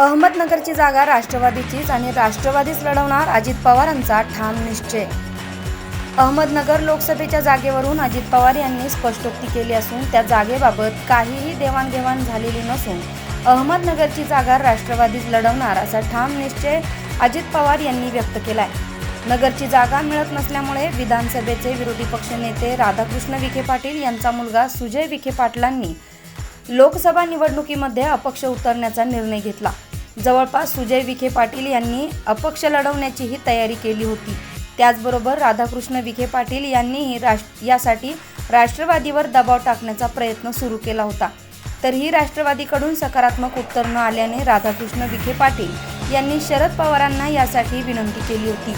अहमदनगरची जागा राष्ट्रवादीचीच आणि राष्ट्रवादीच लढवणार अजित पवारांचा ठाम निश्चय. अहमदनगर लोकसभेच्या जागेवरून अजित पवार यांनी स्पष्टोक्ती केली असून त्या जागेबाबत काहीही देवाणघेवाण झालेली नसून अहमदनगरची जागा राष्ट्रवादीच लढवणार असा ठाम निश्चय अजित पवार यांनी व्यक्त केलाय. नगरची जागा मिळत नसल्यामुळे विधानसभेचे विरोधी पक्षनेते राधाकृष्ण विखे पाटील यांचा मुलगा सुजय विखे पाटलांनी लोकसभा निवडणुकीमध्ये अपक्ष उतरण्याचा निर्णय घेतला. जवळपास सुजय विखे पाटील यांनी अपक्ष लढवण्याचीही तयारी केली होती. त्याचबरोबर राधाकृष्ण विखे पाटील यांनीही राष्ट्र यासाठी राष्ट्रवादीवर दबाव टाकण्याचा प्रयत्न सुरू केला होता. तरीही राष्ट्रवादीकडून सकारात्मक उत्तर न आल्याने राधाकृष्ण विखे पाटील यांनी शरद पवारांना यासाठी विनंती केली होती.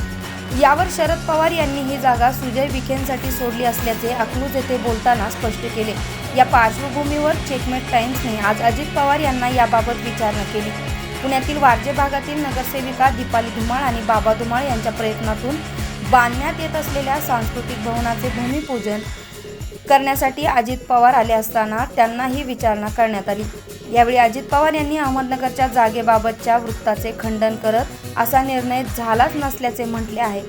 यावर शरद पवार यांनी ही जागा सुजय विखेंसाठी सोडली असल्याचे अकलूज येथे बोलताना स्पष्ट केले. या पार्श्वभूमीवर चेकमेट टाइम्सने आज अजित पवार यांना याबाबत विचारणा केली. पुण्यातील वारजे भागातील नगरसेविका दीपाली धुमाळ आणि बाबा धुमाळ यांच्या प्रयत्नातून बांधण्यात येत असलेल्या सांस्कृतिक भवनाचे भूमिपूजन करण्यासाठी अजित पवार आले असताना त्यांनाही विचारणा करण्यात आली. यावेळी अजित पवार यांनी अहमदनगरच्या जागेबाबतच्या वृत्ताचे खंडन करत असा निर्णय झालाच नसल्याचे म्हटले आहे.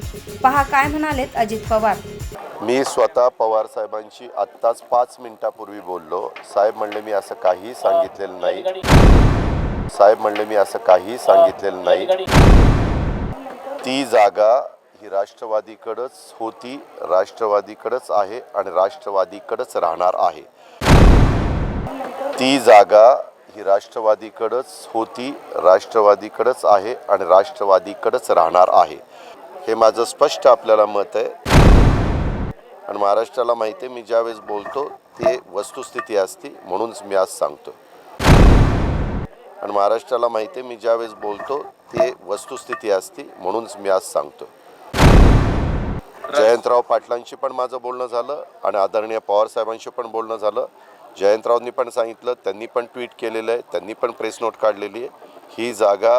पहा काय म्हणालेत अजित पवार. मी स्वतः पवार साहेबांशी आत्ताच पाच मिनिटापूर्वी बोललो. साहेब म्हणले मी असं काही सांगितलेलं नाही. साहेब म्हणले मी असं काहीही सांगितलेलं नाही. ती जागा ही राष्ट्रवादीकडंच होती राष्ट्रवादीकडंच आहे आणि राष्ट्रवादीकडंच राहणार आहे. ती जागा ही राष्ट्रवादीकडंच होती राष्ट्रवादीकडंच आहे आणि राष्ट्रवादीकडंच राहणार आहे. हे माझं स्पष्ट आपल्याला मत आहे. आणि महाराष्ट्राला माहिती आहे मी ज्यावेळेस बोलतो ते वस्तुस्थिती असते म्हणूनच मी आज सांगतो आणि महाराष्ट्राला माहिती आहे मी ज्यावेळेस बोलतो ते वस्तुस्थिती असते म्हणूनच मी आज सांगतो जयंतराव पाटलांशी पण माझं बोलणं झालं आणि आदरणीय पवारसाहेबांशी पण बोलणं झालं. जयंतरावनी पण सांगितलं त्यांनी पण ट्विट केलेलं आहे त्यांनी पण प्रेस नोट काढलेली आहे. ही जागा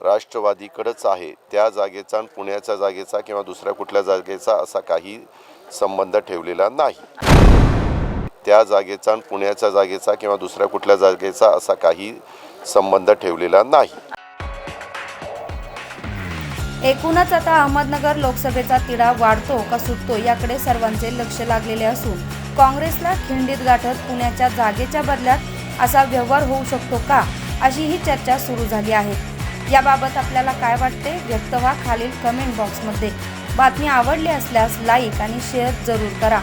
राष्ट्रवादीकडंच आहे. त्या जागेचा आणि पुण्याच्या जागेचा किंवा दुसऱ्या कुठल्या जागेचा असा काही संबंध ठेवलेला नाही. त्या जागेचा आणि पुण्याच्या जागेचा किंवा दुसऱ्या कुठल्या जागेचा असा काही संबंध ठेवलेला नाही. एकूणच आता अहमदनगर लोकसभेचा तिढा वाढतो का सुटतो याकडे सर्वांचे लक्ष लागलेले असून काँग्रेसला खिंडीत गाठत पुण्याच्या जागेच्या बदल्यात असा व्यवहार होऊ शकतो का अशी ही चर्चा सुरू झाली आहे. याबाबत आपल्याला काय वाटते व्यक्त व्हा खालील कमेंट बॉक्समध्ये बातमी आवडली असल्यास लाईक आणि शेअर जरूर करा.